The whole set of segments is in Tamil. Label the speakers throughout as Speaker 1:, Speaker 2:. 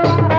Speaker 1: Thank you.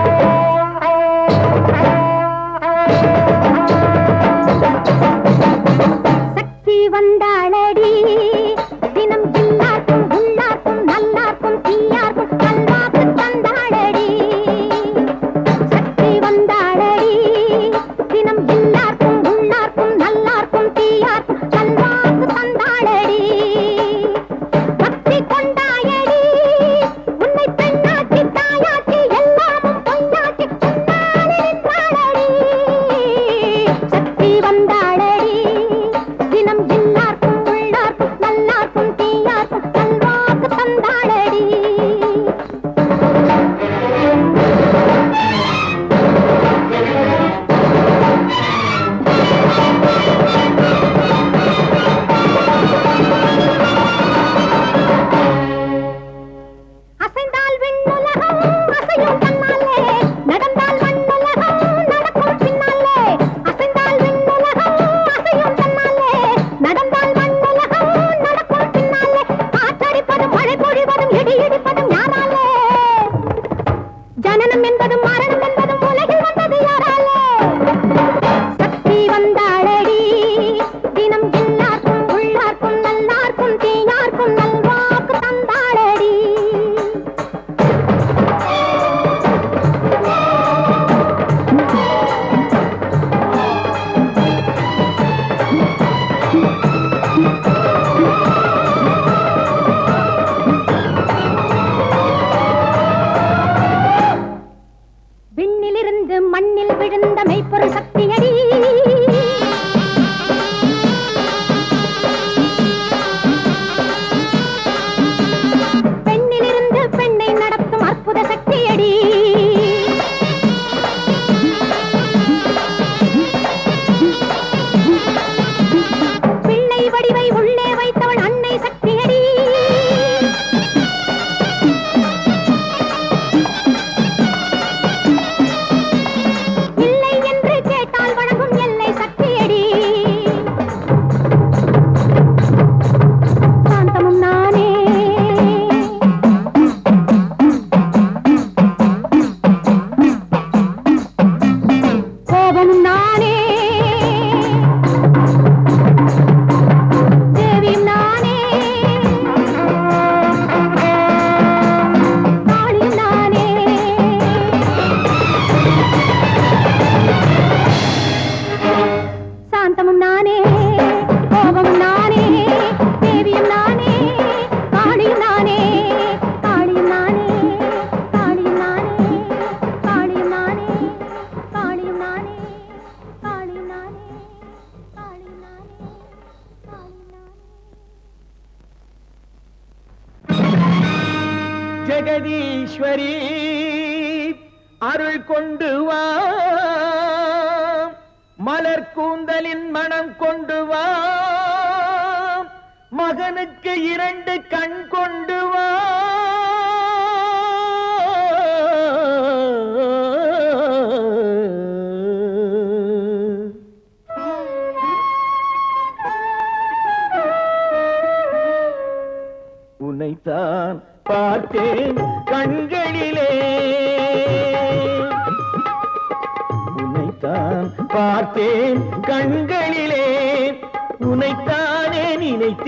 Speaker 1: விழுந்த மெய்ப்பொரு சக்தியடி.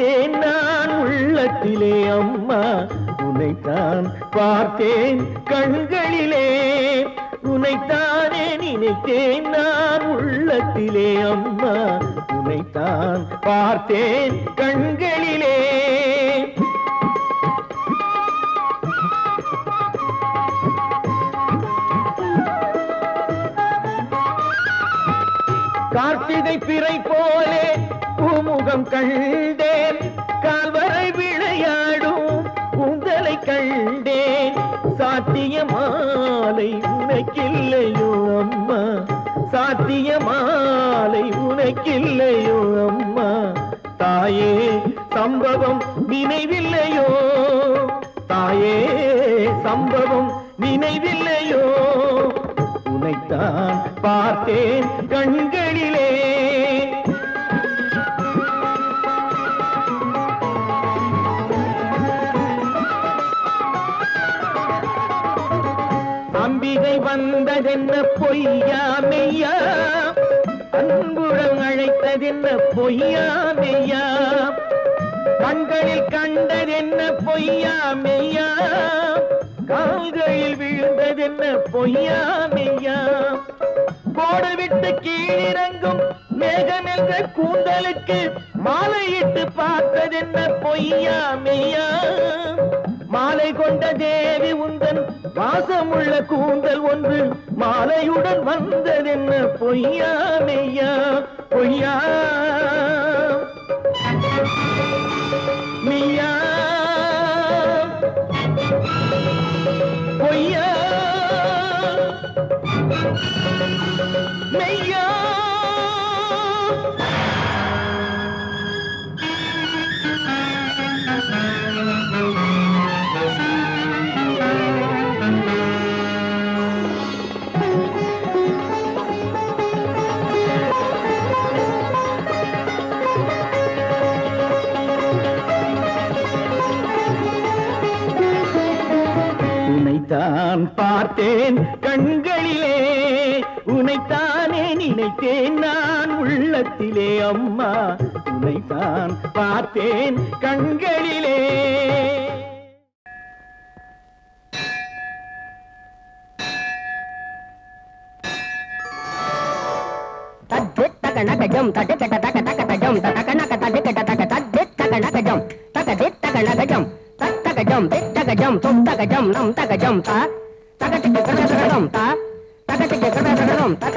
Speaker 2: பார்த்தேன் நான் உள்ளத்திலே அம்மா. உனைத்தான் பார்த்தேன் கண்களிலே. உனைத்தானே நினைத்தேன் நான் உள்ளத்திலே அம்மா. உனைத்தான் பார்த்தேன் கண்களிலே. கார்த்திகை பிறை போலே கற்பம் கண்டேன் கால்வரை விளையாடும் கூந்தலை கண்டேன். சாத்திய மாலை உனக்கில்லையோ அம்மா சாத்திய மாலை உனக்கில்லையோ அம்மா. தாயே சம்பவம் நினைவில்லையோ? தாயே சம்பவம் நினைவில்லையோ? உனைத்தான் பார்த்தேன் கண்களிலே. அம்பிகை வந்ததென்ன பொய்யா மெய்யா? அன்புடன் அழைத்ததென்ன பொய்யா மெய்யா? கண்களில் கண்டதென்ன பொய்யா மெய்யா? கால்களில் விழுந்ததென்ன பொய்யா மெய்யா? போடவிட்டு கீழிறங்கும் மேகம் என்ற கூந்தலுக்கு மாலையிட்டு பார்த்ததென்ன பொய்யா மெய்யா? மாலை கொண்ட தேவி உந்த வாசமுள்ள கூந்தல் ஒன்று மாலையுடன் வந்ததென்ன பொய்யா மெய்யா பொய்யா மெய்யா பொய்யா மெய்யா பார்த்தேன் கண்களிலே
Speaker 3: தகனகஜம் தடகட தக தக தஜம் தகனக தடகட தக தஜ தகனகஜம் தகதி தகனகஜம் தத்தகஜம் தித்தகஜம் தொத்தகஜம் நம் தகஜம் த தகதிக்கு பிரதகடம் த தகதிக்கு பிரதகடம் தத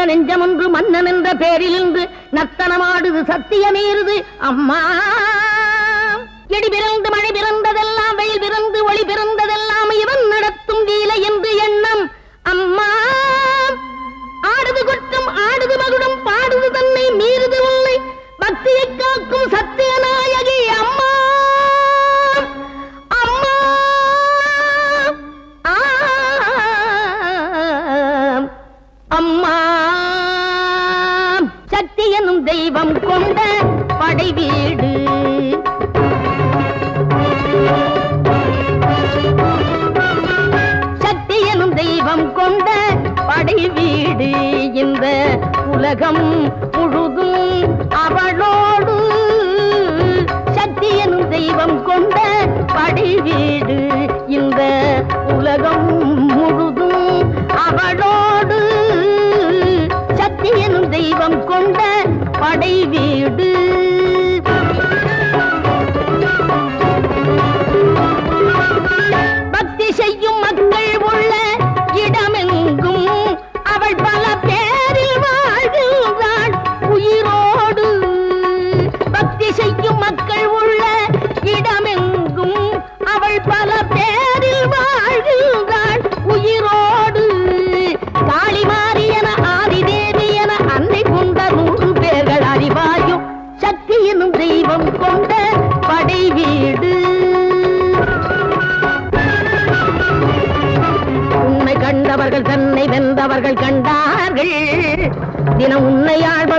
Speaker 4: எண்ணுகின்ற நெஞ்சமொன்று மன்னன் என்ற பேரிலிருந்து நத்தனமாடுது சத்தியமீறுது. அம்மா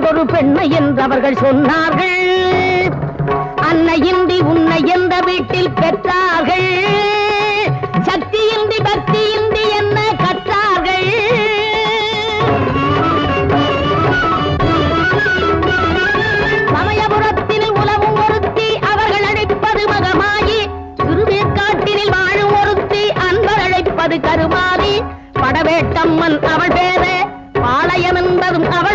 Speaker 4: அவளதொரு பெண்மை என்றவர்கள் சொன்னார்கள். அன்னையின்றி உன்னை எந்த வீட்டில் பெற்றார்கள்? சக்தியின்றி பக்தியின்றி என்ன கற்றார்கள்? சமயபுரத்தில் உலவும் ஒருத்தி அவர்கள் அழைப்பது மகமாயி திருவேற்காட்டினில் வாழும் ஒருத்தி அன்பர் அழைப்பது கருமாதி படவேட்டம்மன் அவள் பேரே பாளையம் என்பதும் அவள்